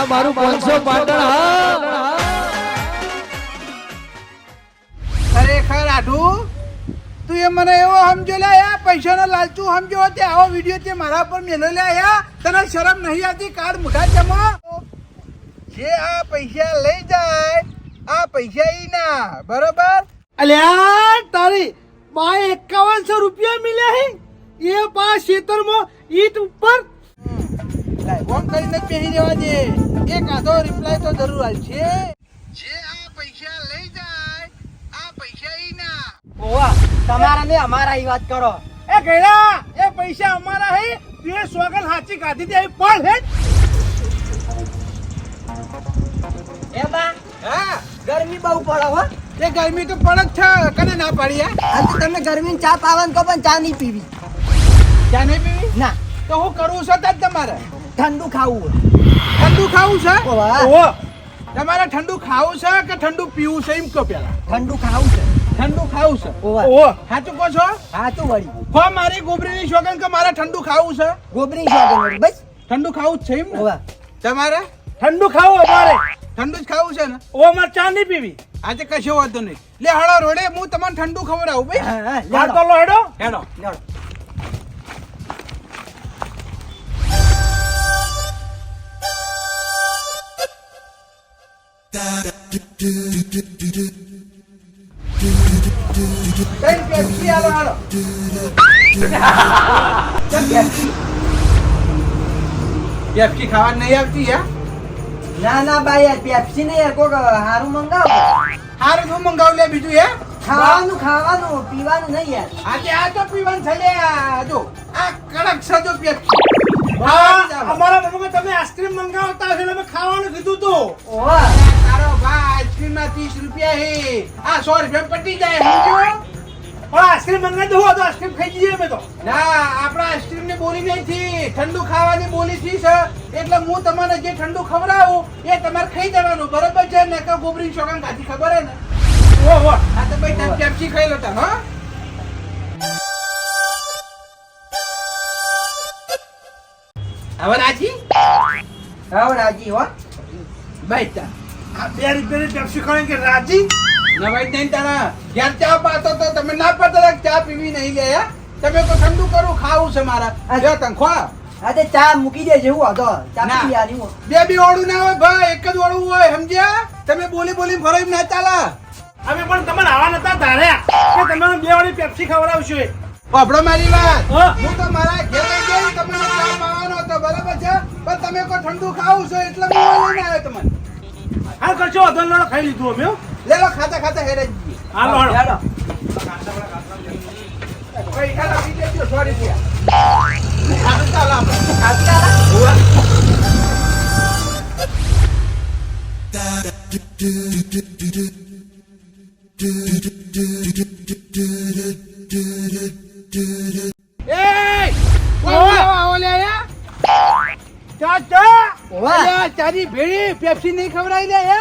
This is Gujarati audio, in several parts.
આ મારું પાંચસો પાટણ હા. ખરેખર આઢું તું એ મને એવો સમજો લે આ પૈસાનો લાલચું સમજો તે આવો વીડિયો તે મારા પર મેલો લે આ તને શરમ નહીં આવતી કાર્ડ મોઢા જમો. જે આ પૈસા લઈ જાય આ પૈસા ઈ ના બરોબર અલ્યા તારી બા એકાવનસો રૂપિયા મિલ્યા હે. એ પા ખેતરમાં ઈટ ઉપર. ફોન કરીને પહેરી જવા દે. એક આધો રિપ્લાય તો જરૂર આવશે જે આ પૈસા લઈ જાય આ પૈસા ઈ ના. ઓવા તમારા ને અમારા ઈ વાત કરો. એ ગયડા એ પૈસા અમારા હે તે સોગન હાચી કાઢી દે પણ હે. એ બા હા. ગરમી બહુ પડે હો. એ ગરમી તો પડક છે કને ના પડી આ તો તમે ગરમી ચા પાવાનું કો પણ ચા નહીં પીવી. ચા નહીં પીવી? ના. તો હું કરું છું તમારે? ઠંડુ ખાવું ઠંડુ ખાવું છે? ઓહો. તમારે ઠંડુ ખાવું છે કે ઠંડુ પીવું છે? એમ કહો પેલા ઠંડુ ખાવું છે. ઠંડુ ખાવું છે. ઓહો. સાચું કહો છો? હા વળી. કો મારી ગોબરીની શોગન કે મારે ઠંડુ ખાવું છે? ગોબરી શોગન બસ. ઠંડુ ખાવું જ છે એમ ને? તમારે? ઠંડુ ખાવું અમારે ઠંડુ જ ખાવું છે ને? ઓ અમારે ચા નહીં પીવી. આજે કશો વાંધો નહીં. લે હળો રોડે હું તમને ઠંડુ ખવડાવું ભાઈ હા તો લો હેડો. હેડો. લેડો. પેપ્સી ખાવા નહીં આવતી હે ના ના ભાઈ યાર પેપ્સી ને યાર કોક હારું મંગાવો. હારું શું મંગાવ લે બીજું હે? ખાવાનું ખાવાનું પીવાનું નહીં યાર. આજે આ તો પીવાનું છે લે જો આ કડક સજો પેપ્સી હા, અમારા મમ્મી તમે આઈસ્ક્રીમ મંગાવતા હશે અમે ખાવાનું કીધું તું. તારો ભાઈ આઈસ્ક્રીમ ના ત્રીસ રૂપિયા હે. આ સો રૂપિયા પટી જાય સમજો આઈસ્ક્રીમ મંગાવી દઉં તો આઈસ્ક્રીમ ખાઈ જઈએ અમે તો. ના આપણા આઈસ્ક્રીમની બોલી નહીં થી. ઠંડુ ખાવાની બોલી થી છે એટલે હું તમારે જે ઠંડુ ખવડાવું એ તમારે ખાઈ જવાનું બરોબર છે? ને કે ગોબરી શોગન ખાધી ખબર હે ને? ઓ આ તો ભાઈ તમે પેપ્સી ખાઈ લો તાર હો? હવે રાજી હા. રાજી હો ભાઈ તા આ બે રૂપિયાની પેપ્સી ખાણી કે રાજી? નવાઈ નહીં તારા ઘેર ચા પાતો તો તમે ના પાતા ચા પીવી નહીં ગયા તમે તો ઠંડુ કરું ખાવું છે મારા. જો તને ખવા હા ચા મૂકી દે જેવું હતો ચા ના. પી આની હું. બે બે ઓળું ના હોય ભાઈ એક જ ઓળું હોય સમજ્યા? તમે બોલી બોલી ફરો ના ચાલે. અમે પણ તમને આવા નતા ધાર્યા. કે તમને બે વાળી પેપ્સી ખવડાવશું વાપરો મારી વાત હું તો મારા ઘેર ગઈ તમને ચા પાવાનો હતો બરાબર છે પણ તમે કોઈ ઠંડુ ખાવું છો એટલે હું લઈને આવ્યો તમને હા કરશો અધન નહીં, ખાઈ લીધું અમે. લે લો ખાતા ખાતા હેરે જઈએ હા લો હેડો. પૈસા લાવી દેજો સો રૂપિયા હા, ચાલો આપણે. આપી આલા? એ આવો લે આયા ચા ચા ઓવા. અલ્યા, ચાની ભેળી પેપ્સી નહીં ખવડાવી દે હે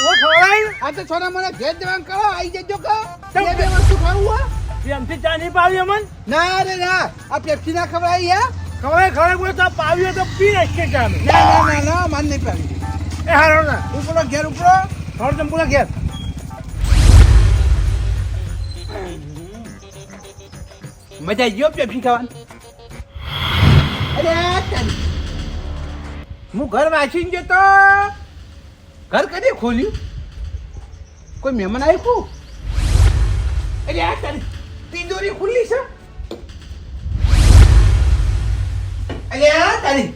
ઓ ખવડાવી આ તો છોરા મને ઘેર જવાનું કરો આવી જજો કે બે બે વસ્તુ ખાવું હોય પ્રેમથી ચા નહીં પાવી અમન ના રે ના આ પેપ્સી ના ખવડાવી હે ખવડાય ખવડાય કોઈ ચા પાવી તો પી તમે ઘેર. મજા ગયો પેપ્સી ખાવાની અરે. હું ઘર વાંચીને જતો. ઘર કદી ખોલ્યું? કોઈ મહેમાન આવ્યું અરે, આ તારી તિજોરી ખુલ્લી છે? અરે, આ તારી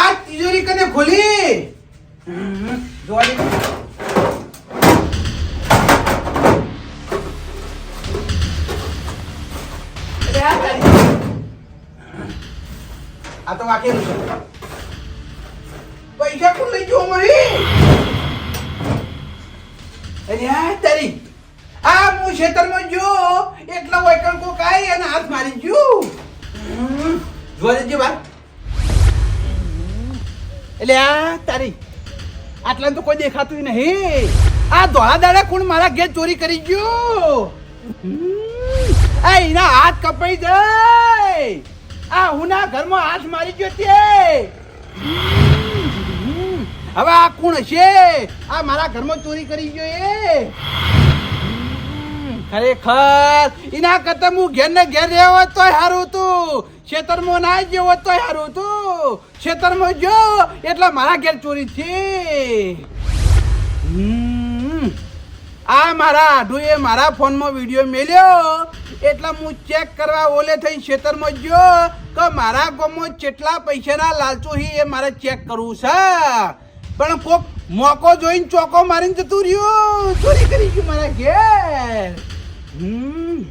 આ તિજોરી કને ખોલી? જોવા આ તો વાકેલું છે. પૈસા કોણ લઈ ગયો મળી અરે હા તારી. આ હું ખેતરમાં જો, એટલા વૈકણ કો કાઈ અને હાથ મારી ગયું. જોવા દેજે બા એટલે આ તારી. આટલા તો કોઈ દેખાતું નહીં. આ ધોળા દાડા કોણ મારા ઘેર ચોરી કરી ગયો? આ એના હાથ કપાઈ જાય. આ હુના ઘરમાં હાથ મારી ગયો તે. હવે આ કોણ હશે? આ મારા ઘરમાં ચોરી કરી ગયો એ. ખરેખર, એના કરતા હું ઘેર ને ઘેર રહ્યો હોત તોય સારું હતું. ખેતરમાં ના ગયો હોત તોય સારું હતું. ખેતરમાં જો, એટલે મારા ઘેર ચોરી છે. હમ. આ મારા આઢુએ મારા ફોનમાં વીડિયો મેલ્યો. એટલે હું ચેક કરવા ઓલે થઈ ખેતરમાં ગયો કે મારા ગામમાં કેટલા પૈસાના લાલચો હી એ મારે ચેક કરવું છે. પણ કોક મોકો જોઈને ચોકો મારીને જતું રહ્યું. ચોરી કરી ગયું મારા ઘેર. હમ.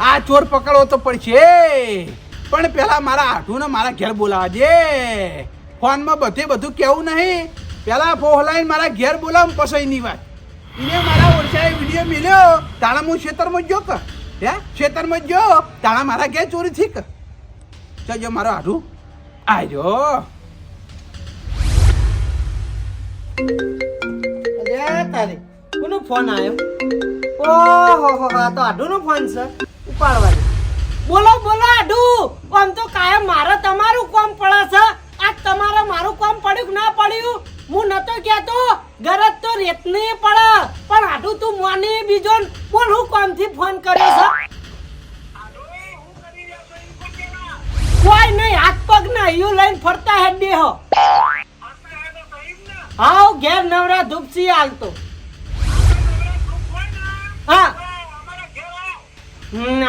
આ ચોર પકડવો તો પડશે. પણ પેલા મારા આઢુને મારા ઘેર બોલાવા દે. ફોનમાં બધે બધું કેવું નહીં. પેલા ફોહલાઈને મારા ઘેર બોલાવ પછી ની વાત. આઢુ આજો ફોન આવ્યો ઓહો, હો ફોન છે. બોલો બોલો આડુ આમ તો કાયમ મારે તમારું કોમ પડે છે. આ તમારે મારું કોમ પડ્યું કે ના પડ્યું? હું નતો કહેતો, ગરજ તો રેતની પડે, પણ આડુ તું મોની બીજો બોલ, હું કામથી ફોન કર્યો છે? કોઈ નહીં, હાથ પગ ના યુ લઈને ફરતા હેડી હો હાવ, ઘેર નવરા ધૂપસી હાલતો. હા.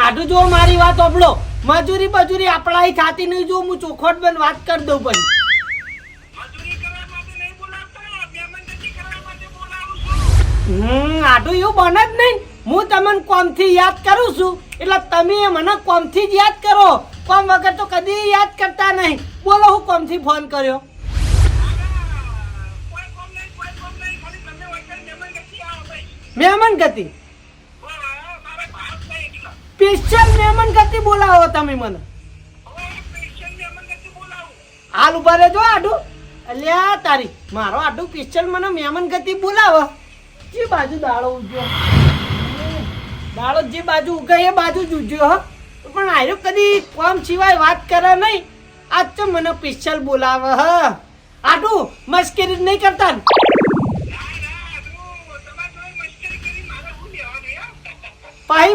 આડું જો મારી વાત ઓબળો મજૂરી બજૂરી આપણા થાતી નહીં, જો હું ચોખોટ બન વાત કરી દઉં પણ હમ, આડું એવું બને જ નહીં. હું તમને કોમથી યાદ કરું છું. એટલે તમે મને કોમથી જ યાદ કરો. કોમ વગર તો કદી યાદ કરતા નહીં. બોલો, હું કોમથી ફોન કર્યો? મહેમાન ગતિ સ્પેશિયલ મહેમાન ગતિ બોલાવો તમે મને. હાલ ઊભા રહેજો આડું. અલ્યા, તારી, મારો આડું પિસ્ટલ મને મહેમાન ગતિ બોલાવો. જે બાજુ દાળો ઉજ્યો દાળો જે બાજુ ઉગે એ બાજુ જ ઉજ્યો હો. પણ આર્યો કદી કોમ સિવાય વાત કરે નહીં. આજ તો મને પિસ્ટલ બોલાવે, હ. આટું મસ્કરી નહીં કરતા ને.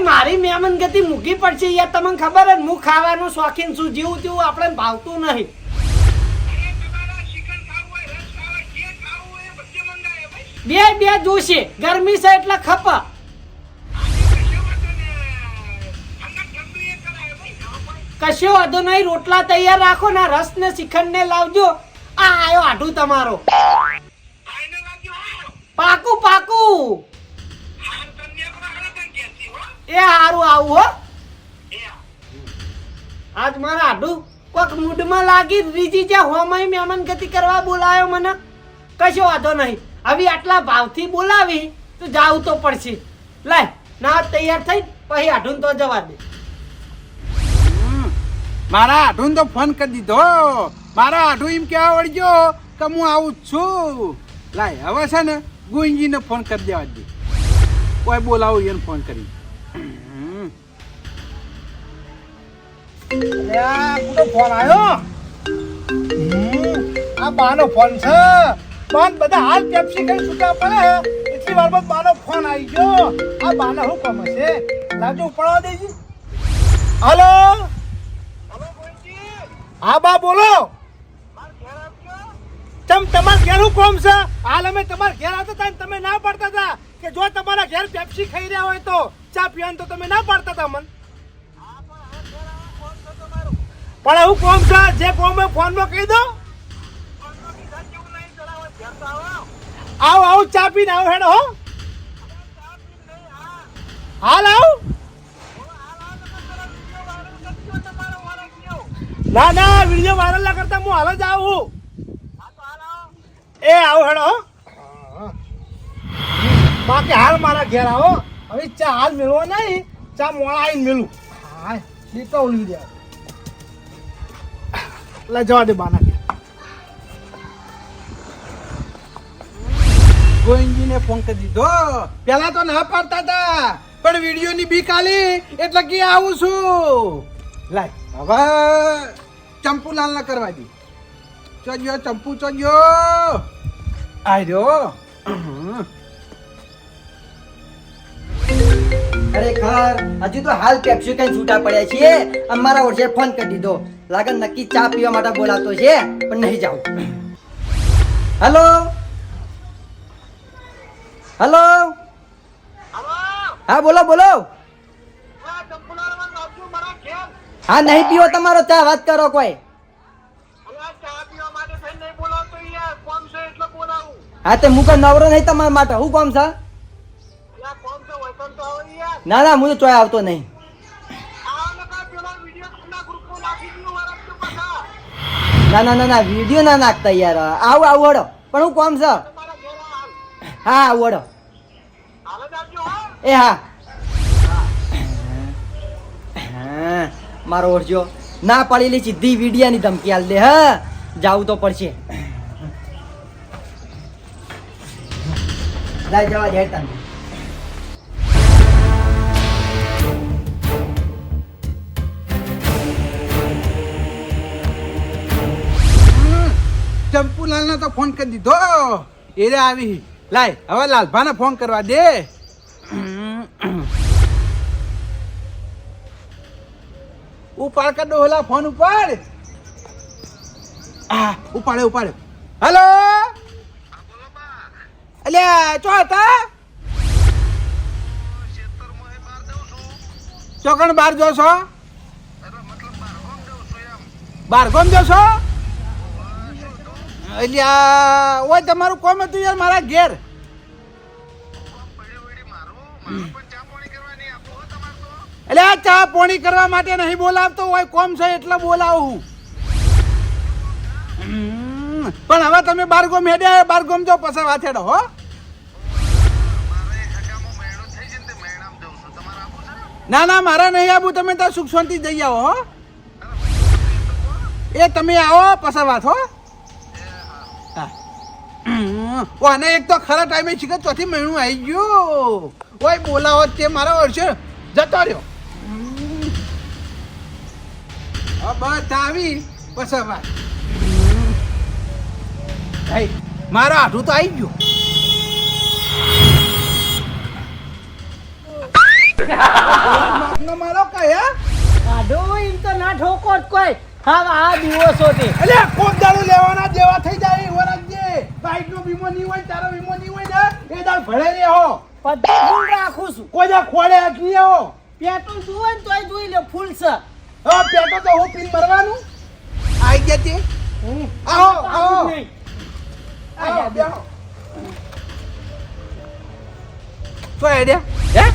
મારી મેમન ગતિ મૂકી પડશે યાર, તમને ખબર જ, હું ખાવાનું શોખીન છું, જેવું તેવું આપણે ભાવતું નહીં. બે બે જોશે. ગરમી છે એટલે ખપ. કશો વાંધો નહીં, રોટલા તૈયાર રાખો ને રસ ને શ્રીખંડ ને લાવજો. આ આયો આઢું તમારો. પાકું પાકું. એ હારું આવું હો. આજ મારા આઢું કોક મૂડમાં લાગી, રીજી જ્યાં હોમય મહેમાન ગતિ કરવા બોલાયો મને. કશો વાંધો નહીં. હવે આટલા ભાવથી બોલાવી તો જાવું તો પડશે. લાય ના તૈયાર થઈ, પછી આઢું તો જવા દે. મારા આઢું તો ફોન કરી દીધો. મારા આઢું એમ કેવા વળગ્યો કે હું આવું છું. લાય હવે છે ને ગુંજીને ફોન કરી દેવા દે. કોઈ બોલાવું એને ફોન કરી. ફોન આવ્યો આ બાનો ફોન છે. બાન બધા હાલ પેપ્સી કઈ છૂટા પડે. એટલી વાર બાદ મારો ફોન આવી ગયો. આ બાના શું કામ હશે? લાજો ઉપાડવા દેજી. હલો? હા બા બોલો. તમ તમાર ઘેરનું કોમ છે? હાલ અમે તમારા ઘેર આવતા હતા તમે ના પાડતા હતા કે જો તમારા ઘેર પેપ્સી ખાઈ રહ્યા હોય તો ચા પીવાનું તો તમે ના પાડતા હતા મન પણ હું કોમ છે? જે કોમ ફોનમાં કહી દો. આવ આવ ચા પીને આવ હેડો હો. હાલ આવ. ના ના વીડિયો વાયરલ ના કરતા હું હાલ જ આવું. એ આવ હેડો હો. બાકી હાલ મારા ઘેર આવો. હવે ચા હાલ મેળવો નહીં. ચા મોડા આવીને મેળવું હા શીતવલી દે લે જવા દે બાના. ગોવિંદજીને ફોન કરી દીધો. પેલા તો ના પાડતા હતા પણ વિડીયોની બીક આલી એટલે કે આવું છું. લાય હવે ચંપુલાલ ના કરવા દી. ચોજ્યો ચંપુ ચોજો આર્યો ખરેખર હજુ તો હાલ પેપ્સી કઈ છૂટા પડ્યા છીએ. અમારા ઓળશે ફોન કરી દીધો. લાગે નક્કી ચા પીવા માટે બોલાતો છે પણ નહીં જાઉં. હેલો હેલો હા બોલો બોલો. હા નહીં પીવો તમારો ચા વાત કરો કોઈ. હા તે મુકો નવરો નહીં તમારા માટે. હું કોમ છે? ના ના હું તો ચોય આવતો નહીં. ના ના ના ના વીડિયો ના નાખતા યાર. આવું આવું હડો. પણ હું કોમ છે? હા આવું એ હા. મારો ઓળજો ના પાડેલી સીધી વિડિયાની ધમકી આલ દે, હા. જાવું તો પડશે. લાઈ જવા દે તને. ચંપુલાલ તો ફોન કરી દીધો. એ આવી. લાય હવે લાલભાને ફોન કરવા દે. ઉપાડ કર ડોહલા ફોન ઉપાડ આ ઉપાડે ઉપાડે. હેલો? અલ્યા ચો હતા? ચોકણ બાર જો છો? બાર ગોમ જો છો? અલ્યા ઓય, તમારું કોમ હતું યાર મારા ઘેર. એટલે આ ચા પોણી કરવા માટે નહીં બોલાવતો હોય કોમ છે એટલે બોલાવું. હું પણ હવે તમે બારગોમ હેડ્યા બારગોમ જો પછી વાથેડો હો. ના ના, મારા નહીં આવું, તમે ત્યાં સુખ શાંતિ જઈ આવો, હો. એ તમે આવો, પછી વાત, હો. અને એક તો ખરા ટાઈમે શીખર ચોથી મહિનું આવી ગયું. ઓય બોલાવો તે મારા વર્ષે જતો રહ્યો. બસ આવી. હમ. ભાઈ મારા આઠું તો આવી ગયું. મારો કયા આઢો એમ તો ના ઠોકો કોઈ. હા આ દિવસોથી. અલે કોક દાડો લેવાના દેવા થઈ જાય વરજે બાઈક નો વીમો નહીં હોય તારો વીમો નહીં હોય ને એ દાડ ભળે રે હો. રાખું છું. કોઈ દા ખોળે હો. પેટ્રોલ જુએ ને તોય જોઈ લે ફૂલ છે. હા તો હું પીન મરવાનું. આઈ ગયા તે? આવો આવો. આવો. બેહો. તો હેડ્યા હે?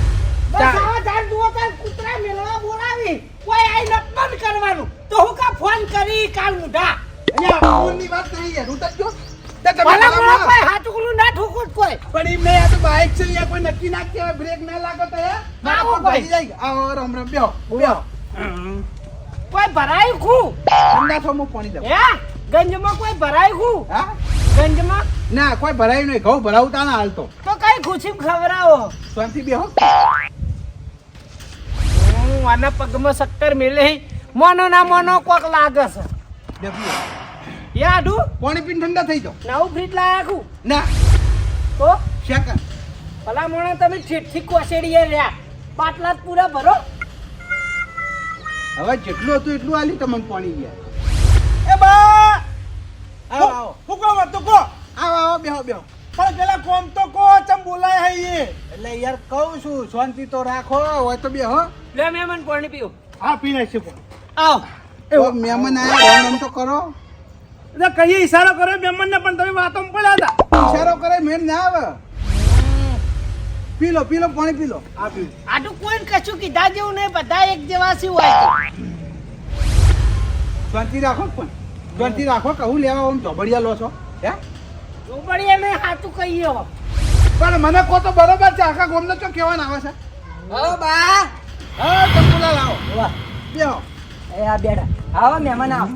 બસ આવા જાણ જુઓ તાર કૂતરા મેળવા બોલાવી. કોઈ આઈ નક્કર કરવાનું. તો હું કા ફોન કરી કાલ મુઢા? અહીંયા ફોનની વાત નહીં યાર ઉતર ભલા કોઈ હાચુકલું ના ઠોકો કોઈ. પણ નહીં આ તો બાઈક છે યાર કોઈ નક્કી ના કહેવાય બ્રેક ના લાગો તો યાર. આવો ભાઈ. ભાઈ જાય. આવો રામ રામ બેહો બેહો. કોઈ ભરાયું ખું હું પાણી દઉં. હે? ગંજમાં કોઈ ભરાયું ખું હા? ગંજમાં? ના કોઈ ભરાયું નહીં. ઘઉં ભરાવતા ના હાલતો તો. કઈ ખુશી ખવડાવો? શાંતિ બેહો. હું આના પગમાં શક્કર મેલે. મોનો ના મોનો કોક લાગે છે. બેહો યાડુ પાણી પીને ઠંડા થઈ જાવ નવું ફ્રીજ લાયા ખું ના. તો? સેકન્ડ ભલા મોણા તમે ઠીઠી કોસેડીએ રહ્યા. પાટલા જ પૂરા ભરો. હવે જેટલું હતું એટલું આલી તમને પાણી ગયા. એ બા! આવો આવો. હું કહો તો? કહો આવો આવો બેહો બેહો. પણ પેલા કોમ તો કહો ચમ બોલાય હે એટલે યાર કહું છું શાંતિ તો રાખો હોય તો બેહો. લે મેમન પાણી પીવું હા પી નાખશે આવ. એ મહેમાન આયા રામ તો કરો. એટલે કહીએ ઈશારો કર્યો મહેમાન ને પણ તમે વાતો પડ્યા હતા. ઈશારો કરે મેમ ના આવે. પીલો પીલો પાણી પી લો આ પી આટલું કોઈ કશું કીધા જેવું નહીં બધા એક જેવા સી હોય છે. શાંતિ રાખો પણ. શાંતિ રાખો કહું લેવા આમ ચોબડિયા લો છો હે? ચોપડીએ નહીં સાચું કહીએ. હો. પણ મને કહો તો બરોબર છે આખા ગોમને તો કહેવાના આવે છે? ઓ બા. હા ચંપુલા લાવો બે એ આ બેડા આવો મહેમાન આવો.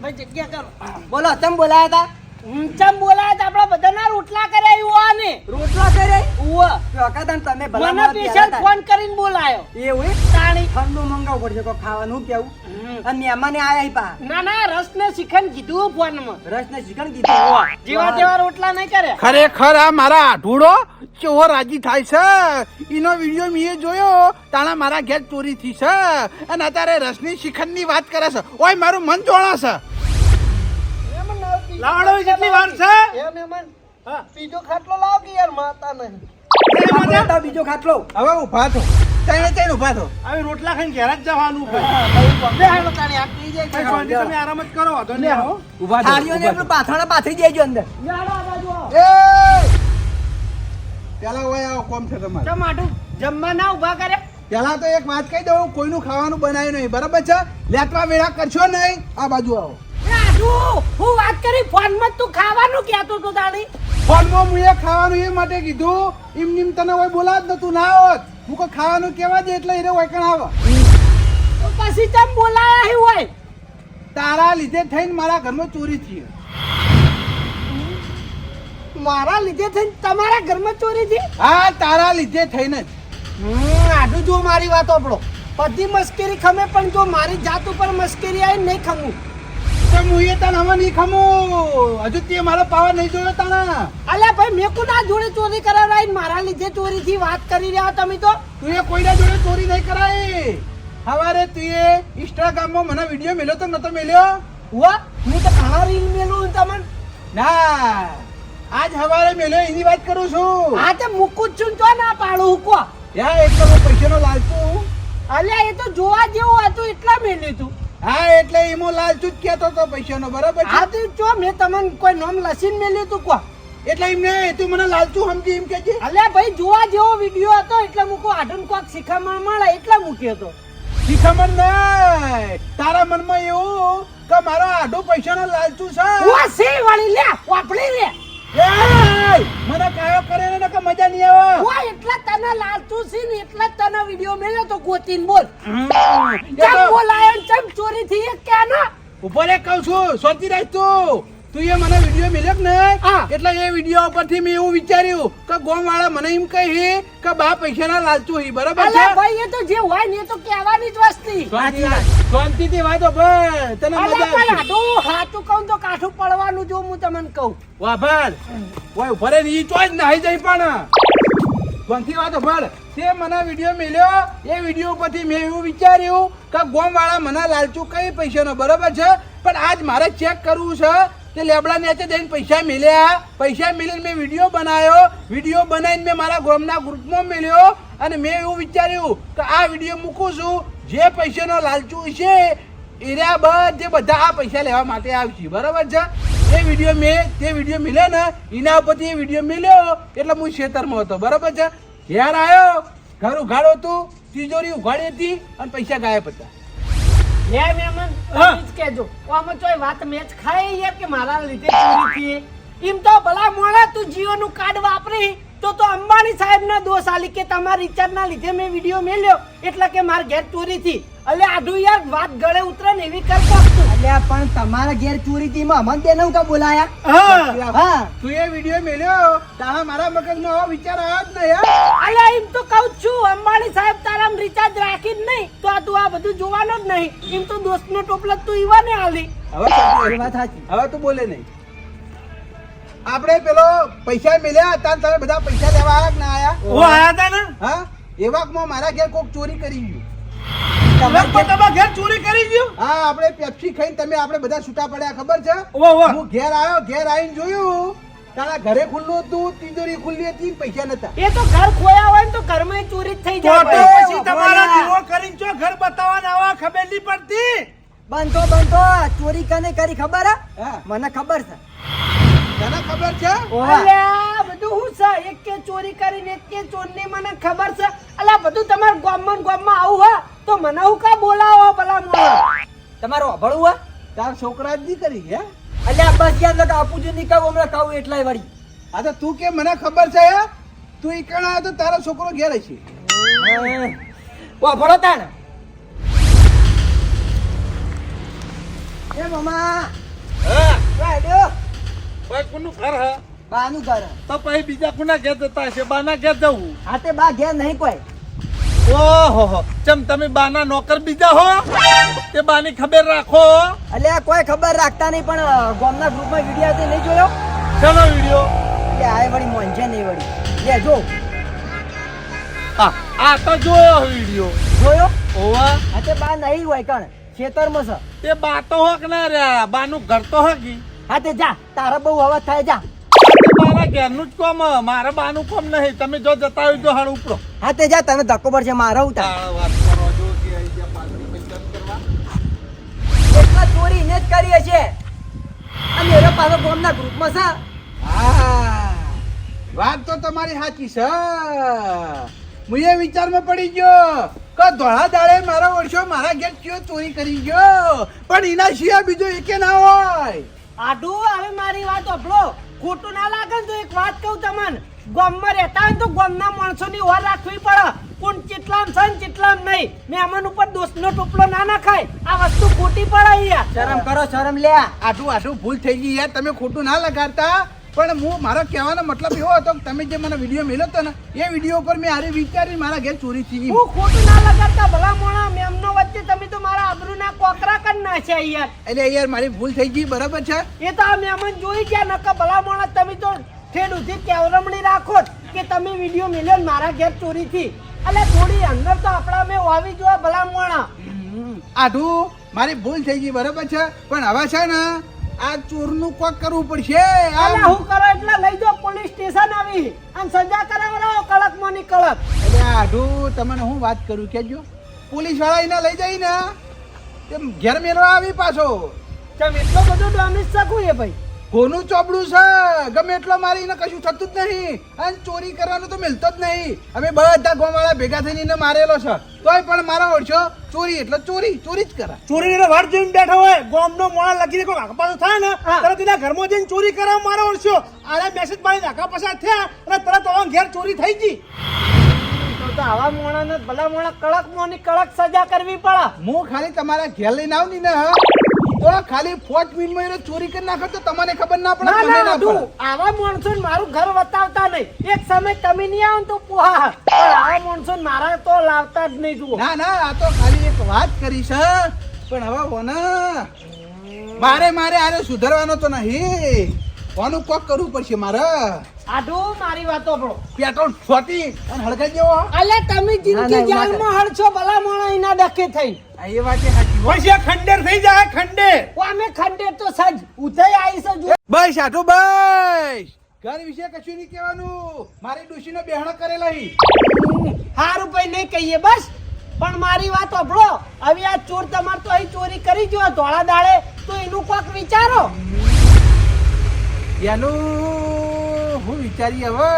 ભાઈ જગ્યા કરો. બોલો તમે બોલાયા હતા? ઊંચા બોલાય તો આપણા બધાના રોટલા કરે એવું આ ને. રોટલા કરે. તો અકાદાન તમે ભલા મને સ્પેશિયલ ફોન કરીને બોલાયો. એવું? તાણી. ઠંડુ મંગાવ પડશે કો ખાવાનું કેવું? અને મહેમાને આયા પા ના ના રસ ને શિખંડ કીધું ફોનમાં. રસ ને શિખન કીધું. જેવા તેવા રોટલા નહીં કરે. ખરેખર આ મારા આઢુડો ચોર રાજી થાય છે? એનો વીડિયો મેં જોયો તાણા મારા ઘેર ચોરી થઈ છે. અને અત્યારે રસની શિખંડની વાત કરે છે. ઓય મારું મન જોણા છે. લાવડો કેટલી વાર છે? હા. બીજો ખાટલો લાવ કે યાર માતા નહીં. એ બીજો ખાટલો. હવે ઊભા થો. તઈને તઈને ઊભા થો. હવે રોટલા ખાઈને ઘેર જ જવાનું ભાઈ. બે હાલો તાણી આ જાય ભાઈ, શાંતિ તમે આરામ જ કરો વાંધો ને હો. ઊભા થાળીઓને આપણું પાથરણા પાથરી દેજો અંદર. યાડો આ બાજુ એ! પેલા ઓય આવો કોમ છે તમારે. ચમ આટું? જમવા ના ઊભા કરે? પેલા તો એક વાત કહી દઉં કોઈનું ખાવાનું બનાવ્યું નહીં. બરાબર છે? લેટવા વેળા કરશો નહીં? આ બાજુ આવો. આટુ, હું વાત કરી ફોનમાં તું ખાવાનું કહેતો તો તાણી ફોનમાં હું એ ખાવાનું એ માટે કીધું એમ નીમ તને હોય બોલા જ તું ના હોત. હું કોઈ ખાવાનું કહેવા દે એટલે એને હોય કણ આવે પછી ચમ બોલાયા હોય તારા લીધે થઈને મારા ઘરમાં ચોરી થઈ મારા લીધે થઈને તમારા ઘરમાં ચોરી થઈ? હા તારા લીધે થઈને જ. આટું જો મારી વાત આપણો. બધી મસ્કરી ખમે પણ જો મારી જાત ઉપર મસ્કરી આવી નહીં ખમું. તો હું એ હવે નહીં ખમું. હજુ તે મારો પાવર નહીં જોયો તાણા. અલ્યા ભાઈ મેં કોના જોડે ચોરી કરાવડાવી મારા લીધે ચોરી થી વાત કરી રહ્યા તમે તો? તું એ કોઈના જોડે ચોરી નહીં કરાય. હવારે તું ઇન્સ્ટાગ્રામમાં મને વીડિયો મેલ્યો તો નતો મેલ્યો. વાહ હું તો ઘણા રીલ મેલું તમને. ના આજ હવારે મેલ્યો એની વાત કરું છું. હા તે મૂકું છું ને તો ના પાડું હું કો યા એક તો પૈસાનો લાલચું અલ્યા એ તો જોવા જેવું હતું એટલા મેલ્યું તું. હા એટલે એમાં લાલચું જ કેતો તો પૈસાનો બરાબર આ છે તો જો મેં તમને કોઈ નામ લસીન મેલ્યું તું કો એટલે એમને તું મને લાલચું સમજી એમ કે છે અલ્યા ભાઈ જોવા જેવો વિડિયો હતો એટલે મૂકો આઢું કોક શીખામણ મળે એટલે મૂક્યો હતો શીખામણ નહીં તારા મનમાં એવું કે મારો આડો પૈસાનો લાલચું છે. ઓ સી વાળી લે વાપડી લે! મને કાયો કરે ને કે મજા નહીં આવે. ઓ એટલા તને લાલચુ છે ને એટલા તને વીડિયો મેલ્યો તો ગોતીન બોલ એ ચમ તો બોલાયો ને ચમ ચોરી થઈ એ ક્યાં ના ઉપર એક કહું છું શાંતિ રાખ તું. તું એ મને વીડિયો મેલ્યો ને એટલે એ વીડિયો પરથી મેં એવું વિચાર્યું કે ગોમ વાળા મને એમ કહી કે બા પૈસાના લાલચું હી બરાબર છે? ભાઈ એ તો જે હોય ને એ તો કહેવાની જ વસ્તી. શાંતિથી વાતો ભાઈ તને મજા ભાઈ હાટું આટું કહું તો કાઠું પડવાનું જો હું તમને કહું. વાહ ભાઈ. ઓય ભરે ની ચોજ નાહી જઈ પણ. શાંતિ વાતો ભર તે મને વીડિયો મળ્યો એ વીડિયો પરથી મેં એવું વિચાર્યું કે ગોમવાળા મને લાલચું કઈ પૈસાનો, બરાબર છે? પણ આજ મારે ચેક કરવું છે કે લેબડા નેચે જઈને પૈસા મળ્યા પૈસા મળીને મેં વીડિયો બનાવ્યો. વીડિયો બનાવીને મેં મારા ગોમના ગ્રુપમાં મળ્યો અને મેં એવું વિચાર્યું કે આ વીડિયો મૂકું છું. જે પૈસાનો લાલચું છે એરિયા બધે બધા આ પૈસા લેવા માટે આવશે. બરાબર છે? એ વીડિયો મેં તે વીડિયો મળ્યો ને, એના ઉપરથી એ વીડિયો મળ્યો એટલે હું ખેતરમાં હતો. બરાબર છે? ઘેર આવ્યો ઘર ઉઘાડો હતું તિજોરી ઉઘાડી હતી અને પૈસા ગાયબ હતા. લે મેમન. તમે જ કહેજો. આમાં ચોય વાત મેચ ખાઈ યાર કે મારા લીધે ચોરી થઈ એમ તો ભલા મોણા તું જીઓ નું કાર્ડ વાપરી. તો તો અંબાણી સાહેબ ના દોષ આલી કે તમારા રિચાર્જના લીધે મેં વીડિયો મેલ્યો. એટલે કે માર ઘેર ચોરી થી અલે આડું યાર વાત ગળે ઉતરે ને એવી કરતો. જ પણ તમારા ઘેર ચોરી થી માં અમન બેન કા બોલાયા. હા. હા. તું એ વીડિયો મેલ્યો? તારા મારા મગજનો આવો વિચાર આવ્યો જ નહીં હે? અલે એમ તો કહું જ છું અંબાણી સાહેબ તારા રિચાર્જ રાખી જ નહીં. તો આ તું આ બધું જોવાનો જ નહીં. એમ તો દોસ્ત નો ટોપલો તું ઈવા ને આલી. હવે. વાત સાચી. હવે તું બોલે નહીં. આપણે પેલો પૈસા મેલ્યા હતા તમે બધા પૈસા લેવા આવ્યા કે ના આયા ઓ આયા હતા ને? હા? એવામાં મારા ઘેર કોક ચોરી કરી ગયું. ઘેર ચોરી કરી ગયું? હા આપણે પેપ્સી ખાઈને તમે આપણે બધા છૂટા પડ્યા ખબર છે? ઓ ઓ. હું ઘેર આવ્યો ઘેર આવીને જોયું તારા ઘરે ખુલ્લું હતું તિજોરી ખુલ્લી હતી પૈસા નતા. એ તો ઘર ખોયા હોય ને તો ઘરમાં ચોરી થઈ જાય. તો. પછી તમારા જીવો કરીને ચો ઘર બતાવવાના આવા ખબર નહીં પડતી? બંધો બંધો ચોરી કને કરી ખબર હે? હા. મને ખબર છે. તને ખબર છે? અલ્યા બધું હું છે? એક કે ચોરી કરીને એક કે ચોરની મને ખબર છે. અલ્યા બધું તમાર ગામમાં ગામમાં આવું હે? તો મને હું કા બોલાવો ભલા મો તમારો અભળું હે? તાર છોકરા જ નહીં કરી હે? અલ્યા બસ યાર લગા અપુજી ની કહું હમણાં કહું એટલાય વળી. આ તો તું કે મને ખબર છે હે? તું ઈકણ આવ્યો તો તારો છોકરો ઘેર છે ઓ ભળો તાણ. એ મમા. રાડ્યો કોઈ કોનું ઘર હે? બાનું ઘર તો પછી બીજા કોના ઘેર જતા હશે? બાના ઘેર જવું? હા તે બા ઘેર નહીં કોઈ. ઓહો ચમ તમે બાના નોકર બીજા હો? તે બાની ખબર રાખો એટલે આ કોઈ ખબર રાખતા નહીં પણ ગોમના ગ્રુપમાં વીડિયો તે નહીં જોયો? ચલો વીડિયો? એટલે આ વળી મોંઘે નહીં વળી. લે જો. હા આ તો જોયો વીડિયો. જોયો? ઓવા તે બા નહીં હોય કણ. ખેતરમાં છે. તે બા તો હોક ના રહ્યા. બાનું ઘર તો હકી હા તે જા. તારા બહુ અવાજ થાય જા. મારા ઘેરનું જ કોમ. મારે બાનું કોમ નહીં. તમે જો જતા હોય તો હાડ ઉપરો હા તે જા તને ધક્કો પડશે મારા એટલા ચોરી ને જ કરીએ હશે અને એનો પાછો ગામના ગ્રુપમાં છે. હા વાત તો તમારી સાચી છે. હું એ વિચારમાં પડી ગયો કે ધોળા દાડે મારા વર્ષો મારા ઘેર કયો ચોરી કરી ગયો? પણ એના સિવાય બીજો એકે ના હોય. આડુ હવે મારી વાત ઓભળો ખોટું ના લાગે ને એક વાત કહું તમને. ગામમાં રહેતા હોય તો ગામના માણસોની ઓર રાખવી પડે. કોણ ચેટલામ છે ને ચેટલામ નહીં. મહેમાન ઉપર દોસ્તનો ટોપલો ના નાખાય. આ વસ્તુ ખોટી પડે શરમ કરો, શરમ લે આટલું આટલું ભૂલ થઈ ગઈ યાર. તમે ખોટું ના લગાડતા. પણ હું મારો કહેવાનો મતલબ એવો હતો કે તમે જે મને વીડિયો મેલ્યો હતો ને એ વીડિયો પર મેં હારે વિચારી મારા ઘેર ચોરી થઈ હું ખોટું ના લગાડતા ભલા મોણા મેમનો વચ્ચે તમે તો મારા આબરૂના કોકરા કરી નાખ્યા યાર. એટલે યાર મારી ભૂલ થઈ ગઈ બરાબર છે? એ તો આ મહેમાન જોઈ ગયા નકા ભલા મોણા તમે તો ખેડૂતી કેવરમણી રાખો કે તમે વીડિયો મેલ્યો મારા ઘેર ચોરી થી એટલે થોડી અંદર તો આપણા મેં વાવી જોવા ભલા મોણા. મારી ભૂલ થઈ ગઈ બરાબર છે? પણ હવે છે ને આ ચોરનું કોક કરવું પડશે? આ હું કરો એટલે લઈ જાઓ પોલીસ સ્ટેશન આવી. અને સજા કરાવરાવો કડક મોની કડક. એટલે આઢું તમને હું વાત કરું કેજો પોલીસવાળા એને લઈ જાય ને તેમ ઘેર મેળવા આવી પાછો. તમે એટલો બધો ડોમિસ શકું એ ભાઈ? કોનું ચોપડું છે. ગમે એટલો મારી એને કશું થતું જ નહીં. અને ચોરી કરવાનું તો મિલતો જ નહીં. અમે બધા ગોમાળા ભેગા થઈને એને મારેલો છે. તોય પણ મારા ઓળશો ચોરી એટલે ચોરી ચોરી જ કરે ચોરીની વાટ જોઈને બેઠો હોય. ગોમનો મોણા લગીને કોઈ આખપાછું થાય ને હા. તરત એના ઘરમાં જઈને ચોરી કરવા મારો ઓળશો. આને મેસેજ મારી આખા પસાર થયા અને તરત આવા ઘેર ચોરી થઈ ગઈ. તો તો આવા મોણાને ભલા મોણા કડક મોની કડક સજા કરવી પડે. હું ખાલી તમારા ઘેર લઈને આવું ને તો ખાલી ફોટ મિનિટમાં એને ચોરી કરી નાખે તો તમને ખબર ના પડે ના ના તું આવા માણસો મારું ઘર વતાવતા નહીં. એક સમય તમે નહીં આવો તો પોહા. પણ આવા માણસો મારા તો લાવતા જ નહીં જુઓ. ના ના આ તો ખાલી એક વાત કરી છે. પણ હવે ઓના મારે મારે આને સુધારવાનો તો નહીં. કોનું કોક કરવું પડશે મારે. આડો મારી વાતો પડો પેટ્રોલ છોટી અને હળગાઈ દેવો. અલે તમે જિંદગી ના, જાલમાં હળશો ભલા મોણા એના ડકે થઈ આ એ વાત સાચી. ખંડેર થઈ જાય ખંડેર. ઓ અમે ખંડેર તો સજ. ઉથઈ આવી છે જો. બસ આટલું બસ. ઘર વિશે કશું નહીં કહેવાનું. મારી ડોશીનો બેહણો કરેલા હી હારું ભાઈ નહીં કહીએ બસ. પણ મારી વાત સાંભળો. હવે આ ચોર તમાર તો અહીં ચોરી કરી જો ધોળા દાડે. તો એનું કોક વિચારો. એનું હું વિચારી હવે.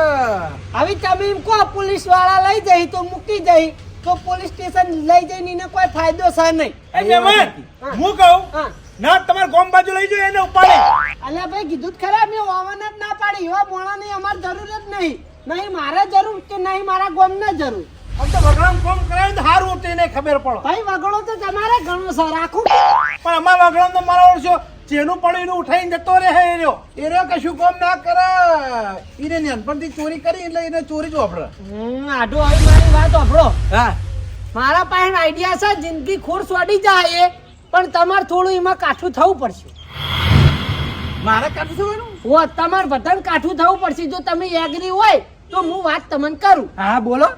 હવે તમે એમ કહો પોલીસવાળા લઈ જઈ તો મૂકી જઈ. તો પોલીસ સ્ટેશન લઈ જઈને એને કોઈ ફાયદો છે નહીં. એ મહેમાન હું. કહું ના તમાર ગોમ બાજુ લઈ જાય એને ઉપાડે. અલ્યા ભાઈ કીધું જ ખરા મેં વાવાના જ ના પાડી. એવા મોણાની અમારે જરૂર જ નહીં. નહીં મારે જરૂર કે નહીં મારા ગોમને જરૂર. આમ તો વગડામ કોમ ને તેને ખબર પડે. ભાઈ વગડો તો તમારે ઘણો છે રાખું પણ અમારા વગડામ તો મારા ઓળશો. જેનું પડ્યું એનું ઉઠાઈને જતો રહે હે એ રહ્યો એને કશું કામ ના કરે એને નાનપણથી ચોરી કરી એટલે એને ચોરી જ વાપરે. આઢો હવે મારી વાત વાપરો. હા. મારા પાસે આઈડિયા છે જિંદગી ખોર સ્વાડી જાય એ, પણ તમારે થોડું એમાં કાઠું થવું પડશે. મારે કાઠું થવાનું ઓ તમારે બધાને કાઠું થવું પડશે. જો તમે એગ્રી હોય તો હું વાત તમને કરું. હા બોલો.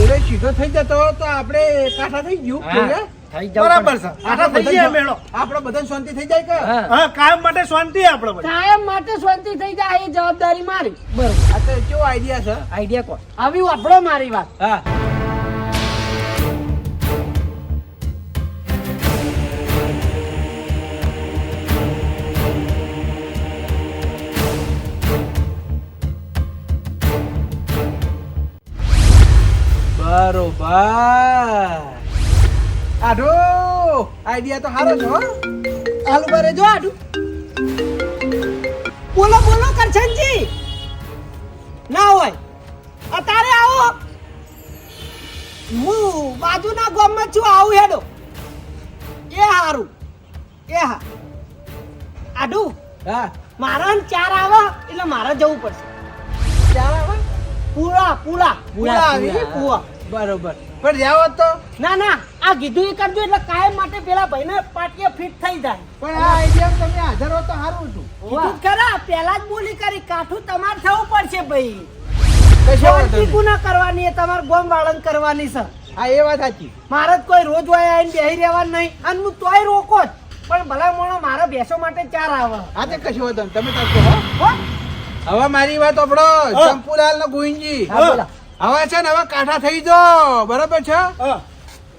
એને સીધો થઈ જતો તો આપણે કાઠા થઈ ગયું હા. જાવ બરાબર છે. આટલા થઈ જાય મેળો. આપણે બધા શાંતિ થઈ જાય કે? હા. કાયમ માટે શાંતિ આપણે બધી. કાયમ માટે શાંતિ થઈ જાય એ જવાબદારી મારી. બરોબર. આ તો કેવો આઈડિયા છે? આઈડિયા કોણ? આવી આપણો મારી વાત. હા. બરોબર. આઢો આઈડિયા તો સારો છે હો. હાલ બરે જો આડું. બોલો બોલો કરશનજી ના હોય. અત્યારે આવો. હું બાજુના ગામમાં છું આવું હેડો. એ હારું. એ હા. આડું. હા. મારા ચાર આવે એટલે મારે જવું પડશે. ચાલ આવે? પૂળા પૂળા પૂળા આવી? પૂળા બરોબર. પણ જાવ તો. ના ના. આ કીધું એ કરજો એટલે કાયમ માટે પેલા ભાઈને પાટિયા ફિટ થઈ જાય. પણ આ આઈડિયા તમે હાજર હો તો સારું છું કીધું ખરા પેલા જ બોલી કરી કાઠું તમારે થવું પડશે ભાઈ. કશો શાંતિ ગુના કરવાની એ તમારે ગોમ વાળન કરવાની છે. હા એ વાત સાચી. મારે કોઈ રોજ વાય આવીને બેહી રહેવાનું નહીં અને હું તોય રોકો જ. પણ ભલા મોણો મારા ભેંસો માટે ચાર આવે. આ તે કશો તમે તાર હો? હવે મારી વાત હા. ચંપુલાલ ને ગોવિંદજી હવે છે ને હવે કાંઠા થઈ જો બરાબર છે? હા.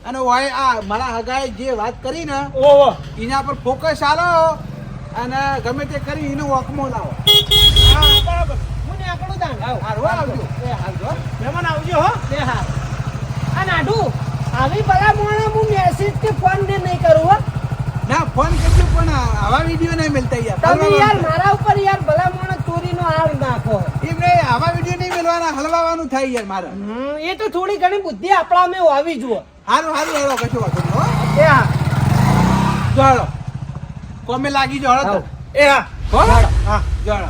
અને હોય આ મારા હગાએ જે વાત કરી ને ઓ ઓ. એના પર ફોકસ આલો અને ગમે તે કરી એનો વોકમો લાવો. હા બરાબર. હું ને આકડું દાન હારું આવજો. એ હાલજો મહેમાન આવજો હો. એ હા. આ નાડુ આવી ભલા મોણા હું મેસેજ કે ફોન ને નહીં કરું હો. ના ફોન કરજો પણ આવા વીડિયો નહીં મળતા યાર. તમે યાર મારા ઉપર યાર ભલા મોણો ચોરીનો આળ નાખો. એમને આવા વીડિયો નહીં મળવાના હલવાવાનું થાય યાર મારે. એ તો થોડી ઘણી બુદ્ધિ આપણા મેં આવી જુઓ. હારું હારું હેરો કશું વાંધો નહીં એ હા. જોડો કોમે લાગી જોડો તો. એ હા. હા? જોડો